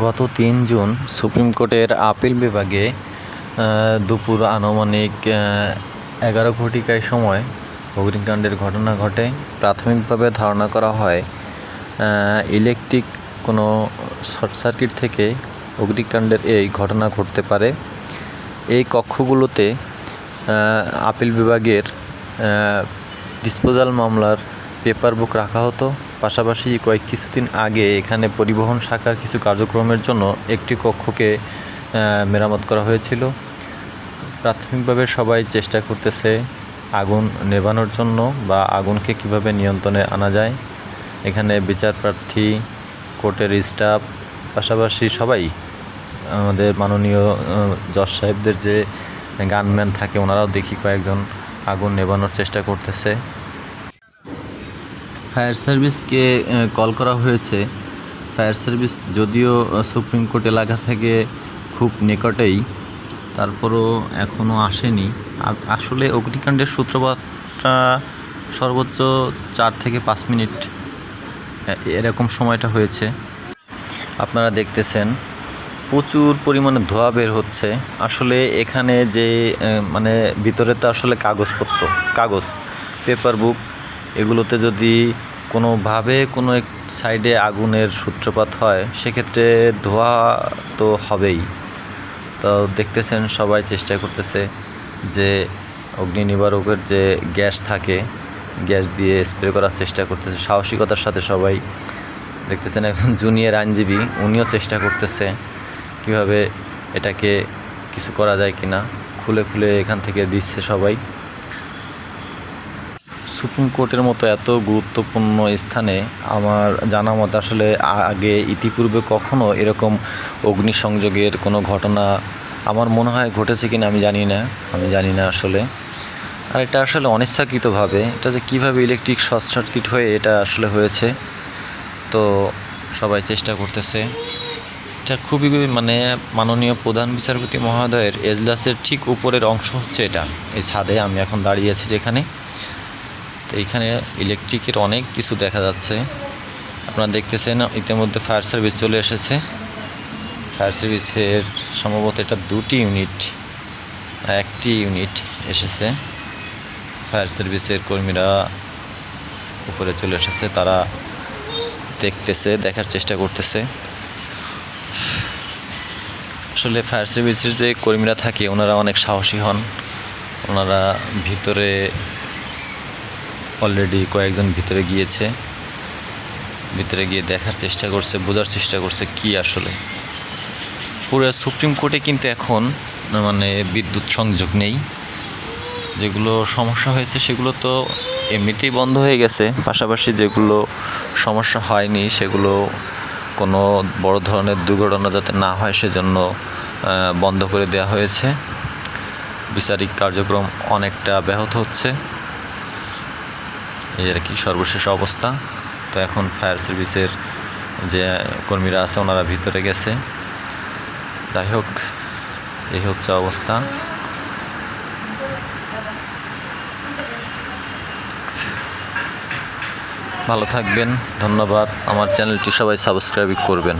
গত তিন June supreme কোর্টের আপিল বিভাগে দুপুর আনুমানিক এগারো ঘটিকায় সময় অগ্নিকাণ্ডের ঘটনা ঘটে। প্রাথমিকভাবে ধারণা করা হয় ইলেকট্রিক কোনো শর্ট সার্কিট থেকে অগ্নিকাণ্ডের এই ঘটনা ঘটতে পারে। এই কক্ষগুলোতে আপিল বিভাগের ডিসপোজাল মামলার পেপার বুক রাখা হতো। পাশাপাশি কয়েক কিছুদিন আগে এখানে পরিবহন শাখার কিছু কার্যক্রমের জন্য একটি কক্ষকে মেরামত করা হয়েছিল। প্রাথমিকভাবে সবাই চেষ্টা করতেছে আগুন নেভানোর জন্য বা আগুনকে কীভাবে নিয়ন্ত্রণে আনা যায়। এখানে বিচার প্রার্থী, কোর্টের স্টাফ, পাশাপাশি সবাই, আমাদের মাননীয় জজ সাহেবদের যে গানম্যান থাকে, ওনারাও দেখি কয়েকজন আগুন নেভানোর চেষ্টা করতেছে। ফায়ার সার্ভিসকে কল করা হয়েছে। ফায়ার সার্ভিস যদিও সুপ্রিম কোর্ট এলাকা থেকে খুব নিকটেই, তারপরও এখনও আসেনি। আসলে অগ্নিকাণ্ডের সূত্রপাতটা সর্বোচ্চ চার থেকে পাঁচ মিনিট এরকম সময়টা হয়েছে। আপনারা দেখতেছেন, প্রচুর পরিমাণে ধোঁয়া বের হচ্ছে। আসলে এখানে যে মানে ভিতরে তো আসলে কাগজপত্র, কাগজ পেপার বুক এগুলোতে যদি কোনোভাবে কোনো এক সাইডে আগুনের সূত্রপাত হয়, সেক্ষেত্রে ধোঁয়া তো হবেই। তো দেখতেছেন, সবাই চেষ্টা করতেছে যে অগ্নি নিবারকের যে গ্যাস থাকে, গ্যাস দিয়ে স্প্রে করার চেষ্টা করতেছে। সাহসিকতার সাথে সবাই। দেখতেছেন একজন জুনিয়র আইনজীবী, উনিও চেষ্টা করতেছে কীভাবে এটাকে কিছু করা যায় কিনা। খুলে খুলে এখান থেকে দিচ্ছে সবাই। সুপ্রিম কোর্টের মতো এত গুরুত্বপূর্ণ স্থানে আমার জানা মতে আসলে আগে ইতিপূর্বে কখনো এরকম অগ্নিসংযোগের কোনো ঘটনা আমার মনে হয় ঘটেছে কিনা আমি জানি না, আমি জানি না আসলে। আর এটা আসলে অনিচ্ছাকৃতভাবে, এটা যে কীভাবে ইলেকট্রিক শর্ট সার্কিট হয়ে এটা আসলে হয়েছে, তো সবাই চেষ্টা করতেছে। এটা খুবই মানে মাননীয় প্রধান বিচারপতি মহোদয়ের এজলাসের ঠিক উপরের অংশ হচ্ছে এটা, এই ছাদে আমি এখন দাঁড়িয়ে আছি যেখানে। এইখানে ইলেকট্রিকের অনেক কিছু দেখা যাচ্ছে। আপনারা দেখতেছেন, ইতিমধ্যে ফায়ার সার্ভিস চলে এসেছে। ফায়ার সার্ভিসের সম্ভবত এটা দুটি ইউনিট একটি ইউনিট এসেছে। ফায়ার সার্ভিসের কর্মীরা উপরে চলে এসেছে, তারা দেখতেছে, দেখার চেষ্টা করতেছে। আসলে ফায়ার সার্ভিসের যে কর্মীরা থাকে, ওনারা অনেক সাহসী হন। ওনারা ভিতরে অলরেডি কয়েকজন ভিতরে গিয়েছে। ভিতরে গিয়ে দেখার চেষ্টা করছে, বোঝার চেষ্টা করছে কি আসলে। পুরো সুপ্রিম কোর্টে কিন্তু এখন মানে বিদ্যুৎ সংযোগ নেই। যেগুলো সমস্যা হয়েছে সেগুলো তো এমনিতেই বন্ধ হয়ে গেছে। পাশাপাশি যেগুলো সমস্যা হয়নি, সেগুলো কোনো বড় ধরনের দুর্ঘটনা যাতে না হয় সেজন্য বন্ধ করে দেওয়া হয়েছে। বিচারিক কার্যক্রম অনেকটা ব্যাহত হচ্ছে। এই আর কি সর্বশেষ অবস্থা? তো এখন ফায়ার সার্ভিসের যে কর্মীরা আছে, ওনারা ভিতরে গেছে। যাই হোক, এই হচ্ছে অবস্থা। ভালো থাকবেন, ধন্যবাদ। আমার চ্যানেলটি সবাই সাবস্ক্রাইব করবেন।